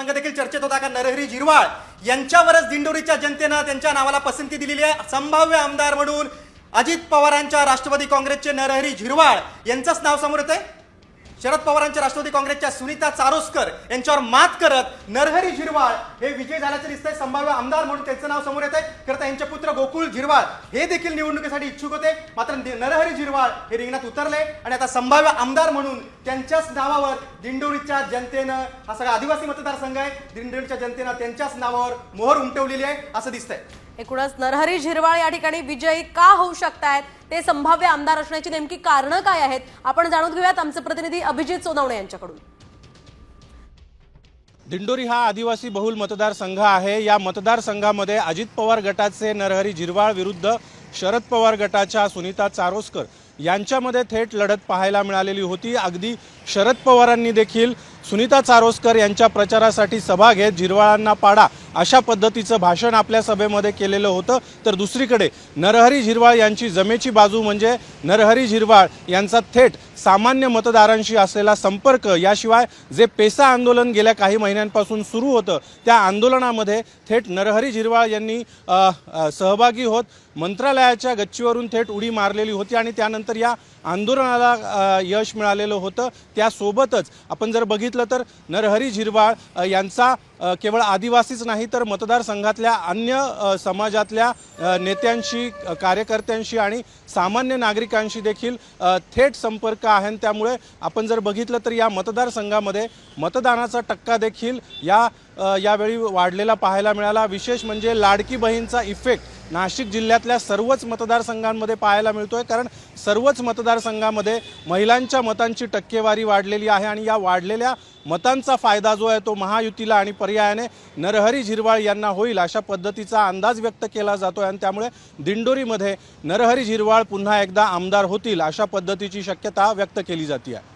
संघ देखील चर्चेत होता का? नरहरी झिरवाळ यांच्यावरच दिंडोरीच्या जनतेनं त्यांच्या नावाला पसंती दिलेली आहे. संभाव्य आमदार म्हणून अजित पवारांच्या राष्ट्रवादी काँग्रेसचे नरहरी झिरवाळ यांचंच नाव समोर येत आहे शरद पवारांच्या राष्ट्रवादी काँग्रेसच्या सुनीता चारोस्कर यांच्यावर मात करत नरहरी झिरवाळ हे विजय झाल्याचं दिसतंय. संभाव्य आमदार म्हणून त्यांचं नाव समोर येत आहे खरं तर यांचे पुत्र गोकुळ झिरवाळ हे देखील निवडणुकीसाठी इच्छुक होते. मात्र नरहरी झिरवाळ हे रिंगणात उतरले आणि आता संभाव्य आमदार म्हणून त्यांच्याच नावावर दिंडोरीच्या जनतेनं हा सगळा आदिवासी मतदारसंघ आहे. दिंडोरीच्या जनतेनं त्यांच्याच नावावर मोहर उमटवलेली आहे असं दिसतंय. एकूणच नरहरी झिरवाळ या ठिकाणी विजयी का होऊ शकतायत? ते संभाव्य आमदार असण्याची नेमकी कारणं काय आहेत? आपण जाणून घेऊयात आमचे प्रतिनिधी अभिजित सोनवणे यांच्याकडून. दिंडोरी हा आदिवासी बहुल मतदारसंघ आहे. या मतदारसंघामध्ये अजित पवार गटाचे नरहरी झिरवाळ विरुद्ध शरद पवार गटाच्या सुनीता चारोस्कर यांच्यामध्ये थेट लढत पाहायला मिळालेली होती. अगदी शरद पवारांनी देखील सुनीता चारोस्कर यांच्या प्रचारासाठी सभा घेत झिरवाळांना पाडा अशा पद्धतीचं भाषण आपल्या सभेमध्ये केलेलं होतं. तर दुसरीकडे नरहरी झिरवाळ यांची जमेची बाजू म्हणजे नरहरी झिरवाळ यांचा थेट सामान्य मतदारांशी असलेला संपर्क याशिवाय जे पेसा आंदोलन गेल्या काही महिन्यांपासून सुरू होतं त्या आंदोलनामध्ये थेट नरहरी झिरवाळ यांनी सहभागी होत मंत्रालयाच्या गच्चीवरून थेट उडी मारलेली होती आणि त्यानंतर या आंदोलनाला यश मिळालेलं होतं. त्यासोबतच आपण जर बघितलं तर नरहरी झिरवाळ यांचा केवळ आदिवासीच नाही तर मतदारसंघातल्या अन्य समाजातल्या नेत्यांशी कार्यकर्त्यांशी आणि सामान्य नागरिकांशी देखील थेट संपर्क आहे आणि त्यामुळे आपण जर बघितलं तर या मतदारसंघामध्ये मतदानाचा टक्का देखील या यावेळी वाढलेला पाहायला मिळाला. विशेष म्हणजे लाडकी बहीणचा इफेक्ट नाशिक जिल्ह्यातल्या सर्वच मतदारसंघांमध्ये पाहायला मिळतो आहे कारण सर्वच मतदारसंघामध्ये महिलांच्या मतांची टक्केवारी वाढलेली आहे आणि या वाढलेल्या मतांचा फायदा जो आहे तो महायुतीला आणि पर्यायाने नरहरी झिरवाळ यांना होईल अशा पद्धतीचा अंदाज व्यक्त केला जातो आहे आणि त्यामुळे दिंडोरीमध्ये नरहरी झिरवाळ पुन्हा एकदा आमदार होतील अशा पद्धतीची शक्यता व्यक्त केली जाते आहे